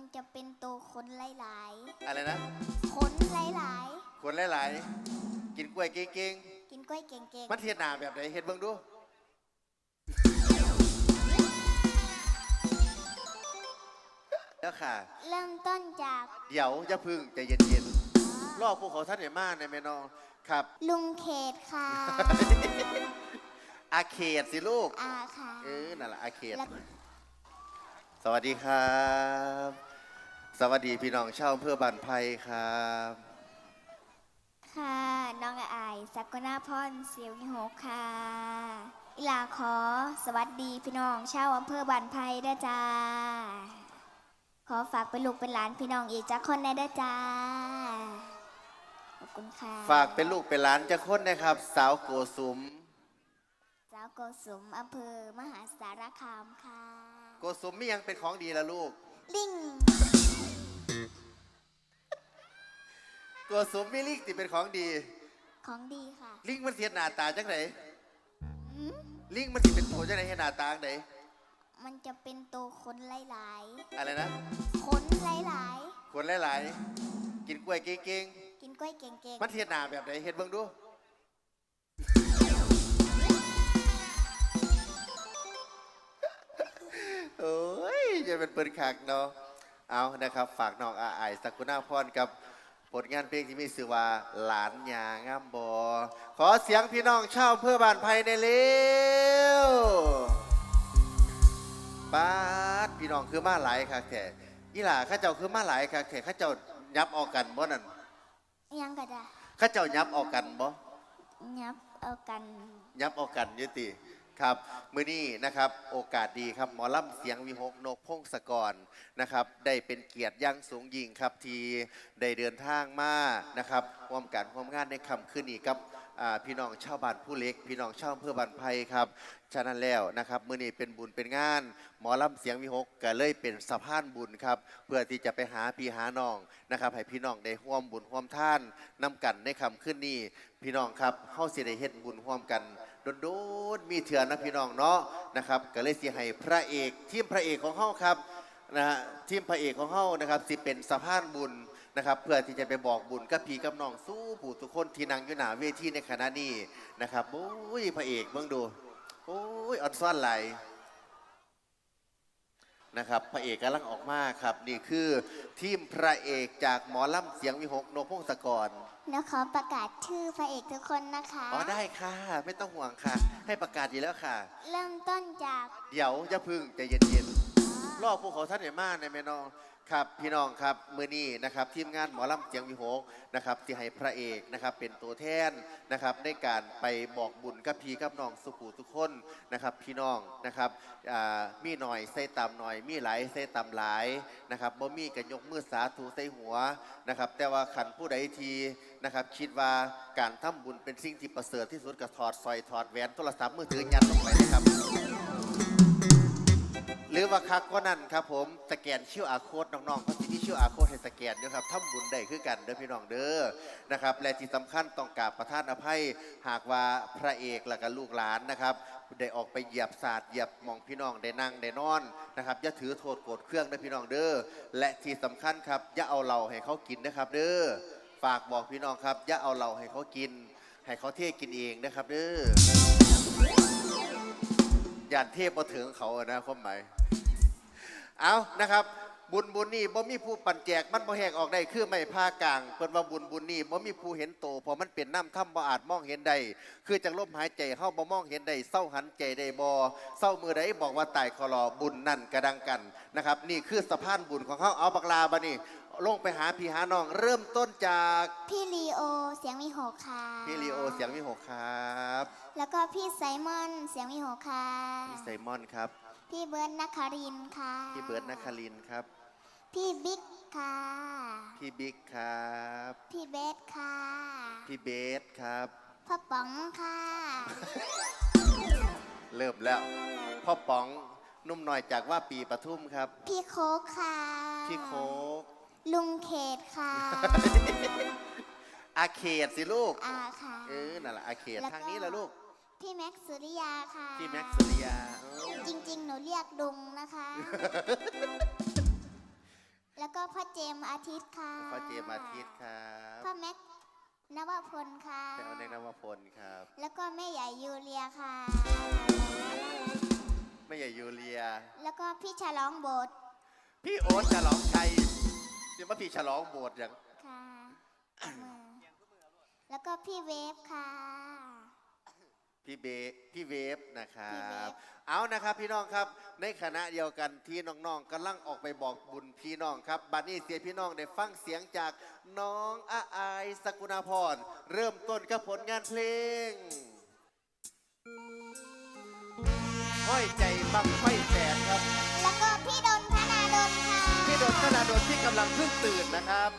มันจะเป็นตัวขนหลายอะไรนะๆขนหลายคนหลายๆ กินกล้วยเก่งๆ กินกล้วยเก่งๆ มันเทียหนาแบบไหนเฮ็ดเบิ่งดู แล้วค่ะ ๆ เริ่มต้นจากเดี๋ยวจะพึ่งใจเย็นๆรอบพวกเขาท่านเห็นมากในแม่น้องครับ ลุงเขตค่ะ อาเขตสิลูก อาค่ะ เออนั่นแหละอาเขตแล้ว สวัสดีครับ สวัสดีพี่น้องชาวอำเพื่อบันไพครับ ค่ะ น้องอายสักนาพรเสียวนิโหกค่ะอิลาขอ สวัสดีพี่น้องชาวอำเภอบ้านไผ่ด้วยจ้า ขอฝากเป็นลูกเป็นหลานพี่น้องอีกจักคนได้ด้วยจ้า ขอบคุณค่ะฝากเป็นลูกเป็นหลานจะค้นนะครับ สาวโกสุม สาวโกสุมอำเภอมหาสารคามค่ะ โกสุมมียังเป็นของดีละลูก ลิงโกสุมมีลิงติเป็นของดี ของดีค่ะลิงมันเทียนหน้าตาจังไหนอืมลิงมันสิเป็นตัวจังไหนให้หน้าตาจังไหนมันจะเป็นตัวขนหลายอะไรนะๆขนหลายคนหลายๆ กินกล้วยเก่งๆกินกล้วยเก่งๆ มันเทียนหน้าแบบไหนเฮ็ดเบิ่งดู โอ้ยจะเป็นเปิดขากเนาะเอานะครับ ฝากน้องอาไอายสักุณาพรกับผลงานเพลงที่มีชื่อว่าหลานยางามบอ ขอเสียงพี่น้องชาวเพื่อบ้านไผ่ในเร็วป้าดพี่น้องคือมาหลายค่ะแค่อีหล่าข้าเจ้าคือมาหลายค่ะแค่ข้าเจ้ายับเออกกันบ่นั่นๆยังก็ได้ข้าเจ้ายับเออกกันบ่ยับเอากัน ยับเออกกันอยุติ ครับมื้อนี้นะครับโอกาสดีครับหมอลำเสียงวิหกนกพงศกรนะครับได้เป็นเกียรติยังสูงยิ่งครับที่ได้เดินทางมานะครับร่วมกันร่วมงานในคำขึ้นอีกกับพี่น้องชาวบ้านผู้เล็ก พี่น้องชาวอำเพื่อบ้านไผ่ครับฉะนั้นแล้วนะครับมื้อนี้เป็นบุญเป็นงาน หมอลำเสียงวิหกก็เลยเป็นสะพานบุญครับเพื่อที่จะไปหาพี่หาน้องนะครับให้พี่น้องได้ร่วมบุญร่วมท่านนำกันในคำขึ้นนี้พี่น้องครับเฮาเสิได้เฮ็ดบุญร่วมกัน โดนๆมีเถื่อนนะพี่น้องเนาะนะครับก็เลยสิให้พระเอกทีมพระเอกของเฮาครับนะฮะทีมพระเอกของเฮานะครับสิเป็นสะพานบุญนะครับเพื่อที่จะไปบอกบุญกับพี่กับน้องสู้ผู้ทุกคนที่นั่งอยู่หน้าเวทีในขณะนี้นะครับโอ้ยพระเอกเบิ่งดูโอ้ยออนซ่อนไหล นะครับพระเอกกำลังออกมาครับ นี่คือทีมพระเอกจากหมอลำเสียงวิหกโนพงศกรแล้วขอประกาศชื่อพระเอกทุกคนนะคะ อ๋อได้ค่ะ ไม่ต้องห่วงค่ะ ให้ประกาศอยู่แล้วค่ะ เริ่มต้นจาก เดี๋ยวจะพึ่งใจเย็นๆรอบพวกเขาท่านเห็นมากในแม่น้อง ครับพี่น้องครับมือนี้นะครับทีมงานหมอลำเสียงวิหกนะครับที่ให้พระเอกนะครับเป็นตัวแทนนะครับในการไปบอกบุญกับพี่กับน้องสุขูทุกคนนะครับพี่น้องนะครับอ่ามีหน่อยใส่ตามหน่อย มีหลายใส่ตามหลายนะครับบ่มีกันยกมือสาธุใส่หัวนะครับแต่ว่าขันผู้ใดทีนะครับคิดว่าการทำบุญเป็นสิ่งที่ประเสริฐที่สุดก็ถอดสร้อยถอดแหวนโทรศัพท์มือถือยันลงไปนะครับ รือว่าคักก็นั่นครับผมสแกนชื่ออาโคดน้องๆเขาสิมีชื่ออาโคดให้สแกนด้วยครับทำบุญได้คือกันเด้อพี่น้องเด้อนะครับและที่สำคัญต้องกราบประทานอภัย หากว่าพระเอกและก็ลูกหลานนะครับได้ออกไปเหยียบศาสตร์เหยียบมองพี่น้องได้นั่งได้นอนนะครับอย่าถือโทษโกรธเครื่องเด้อพี่น้องเด้อและที่สำคัญครับอย่าเอาเหล้าให้เขากินนะครับเด้อฝากบอกพี่น้องครับอย่าเอาเหล้าให้เขากิน ให้เขาเทกินเองนะครับเด้อยานเทพมาถึงเขาอะนะความหมาย เอานะครับ บุญบุญนี่บ่มีผู้ปันแจกมันบ่แหกออกได้คือไม่ผ้ากลางเพิ่นว่าบุญบุญนี่บ่มีผู้เห็นโตเพราะมันเป็นน้ำถ้ำบ่อาจมองเห็นได้คือจังลมหายใจเฮาบ่มองเห็นได้เศร้าหันใจได้บ่เศร้ามือใดบอกว่าตายคอรอบุญนั่นกระดังกันนะครับ นี่คือสะพานบุญของเฮาเอาบักลาบัดนี้ลงไปหาพี่หาน้องเริ่มต้นจากพี่ลีโอเสียงมีโหกค่ะพี่ลีโอเสียงวิหกครับ แล้วก็พี่ไซมอนเสียงมีโหกค่ะพี่ไซมอนครับ พี่เบิร์ดนักคารินทร์ค่ะ พี่เบิร์ดนครินทร์ครับ พี่บิ๊กค่ะ พี่บิ๊กครับ พี่เบสค่ะ พี่เบสครับ พ่อป๋องค่ะ เริ่มแล้ว พ่อป๋องหนุ่มหน่อยจากว่าปีปทุมครับ พี่โคกค่ะ พี่โคกลุงเขตค่ะ อาเขตสิลูก อาค่ะ เออนั่นแหละอาเขตแล้วก็ ทางนี้แหละลูก พี่แม็กซ์สุริยาค่ะ พี่แม็กซ์สุริยาเออจริง ๆ หนูเรียกดุงนะคะเจมส์อาทิตย์ค่ะพ่อเจมส์อาทิตย์ครับพ่อแม็กนวพลค่ะแม่เอาในนวพลครับแล้วก็แม่ใหญ่ยูเลียค่ะแม่ใหญ่ยูเลีย แล้วก็พี่ฉลองโบสถ์พี่โอ๊ตฉลองชัยเดี๋ยวมาพี่ฉลองโบสถ์อย่างค่ะเอามือแล้วก็พี่เวฟค่ะ พี่เบพี่เวฟนะครัพี่เวบฟเอานะครับพี่น้องครับ ในคณะเดียวกันที่น้องๆกำลังออกไปบอกบุญพี่น้องครับบัดนี้เสียพี่น้องได้ฟังเสียงจากน้องอาอายสกุณาพร เริ่มต้นกับผลงานเพลงห้อยใจบังไฟแสนครับ แล้วก็พี่ดนธนาดนค่ะ พี่ดนธนาดนที่กำลังเพิ่งตื่นนะครับ